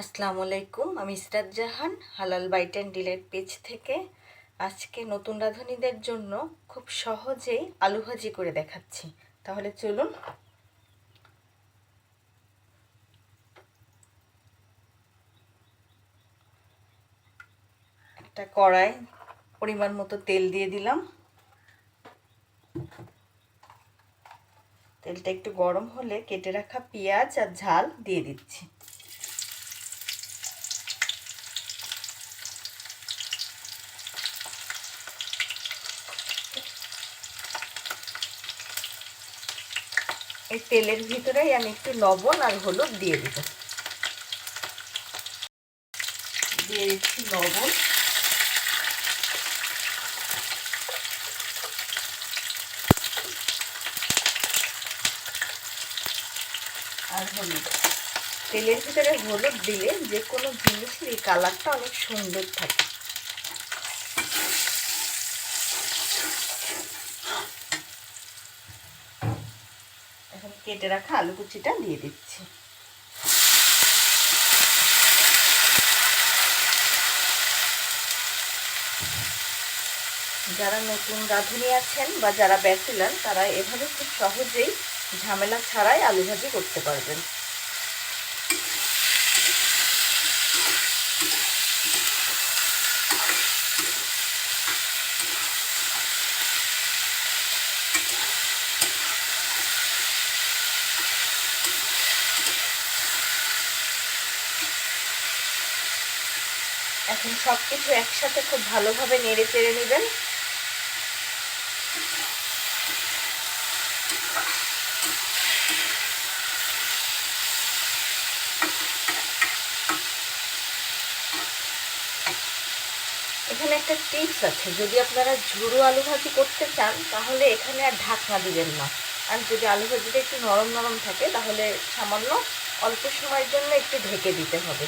আসসালামু আলাইকুম, আমি ইসরাত জাহান, হালাল বাইট অ্যান্ড ডিলেট পেজ থেকে। আজকে নতুন রাঁধুনিদের জন্য খুব সহজেই আলু ভাজি করে দেখাচ্ছি। তাহলে চলুন। একটা কড়াই পরিমাণ মতো তেল দিয়ে দিলাম। তেলটা একটু গরম হলে কেটে রাখা পেঁয়াজ আর ঝাল দিয়ে দিচ্ছি। এই তেলের ভিতরেই আমি একটু লবণ আর হলুদ দিয়ে দিব। দিয়ে দিচ্ছি লবণ। আর হলুদ। তেলের ভিতরে হলুদ দিলে যে কোনো জিনিসেরই কালারটা অনেক সুন্দর থাকে এখন কেটে রাখা আলু কুচিটা দিয়ে দিচ্ছি। যারা নতুন রাঁধুনি আছেন বা যারা ব্যাচেলার তারা এভাবে খুব সহজেই ঝামেলা ছাড়াই আলু ভাজি করতে পারবেন। এখন সব কিছু একসাথে খুব ভালোভাবে নেড়ে চেড়ে নেবেন। এখানে একটা টিপস আছে, যদি আপনারা ঝুড়ো আলু ভাজি করতে চান, তাহলে এখানে আর ঢাকনা দিবেন না। আর যদি আলু ভাজিটা একটু নরম নরম থাকে, তাহলে সামান্য অল্প সময়ের জন্য একটু ঢেকে দিতে হবে।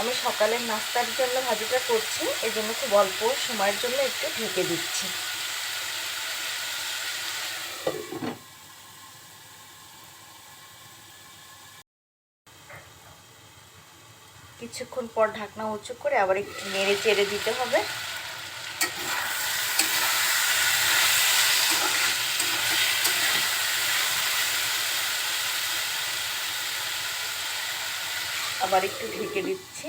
আমি সকালের নাস্তার জন্য ভাজিটা করছি এই জন্য খুব অল্প সময়ের জন্য একটু ঢেকে দিচ্ছি। কিছুক্ষণ পর ঢাকনা উঁচু করে আবার একটু নেড়ে চেড়ে দিতে হবে। আবার একটু ঢেকে দিচ্ছি।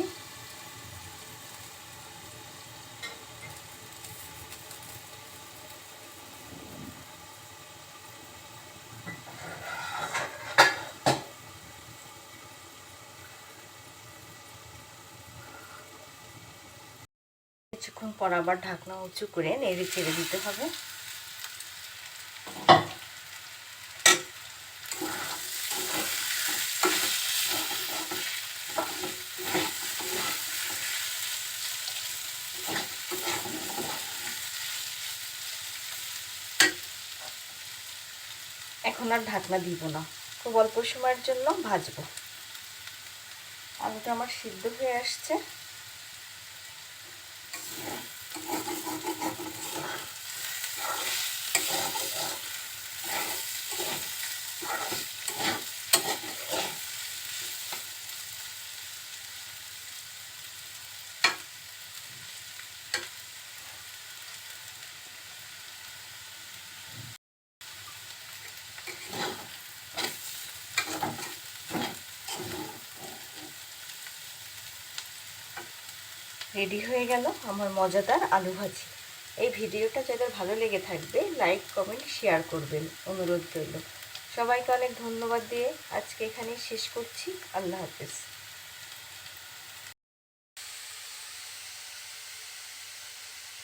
কিছুক্ষণ পর আবার ঢাকনা উঁচু করে নেড়ে ছেড়ে দিতে হবে। এখন আর ঢাকনা দিব না। খুব অল্প সময়ের জন্য ভাজবো। আলুটা আমার সিদ্ধ হয়ে আসছে। রেডি হয়ে গেল আমার মজাদার আলু ভাজি। এই ভিডিওটা যাদের ভালো লেগে থাকবে লাইক কমেন্ট শেয়ার করবেন। অনুরোধ রইল। সবাইকে অনেক ধন্যবাদ দিয়ে আজকে এখানেই শেষ করছি। আল্লাহ হাফেজ।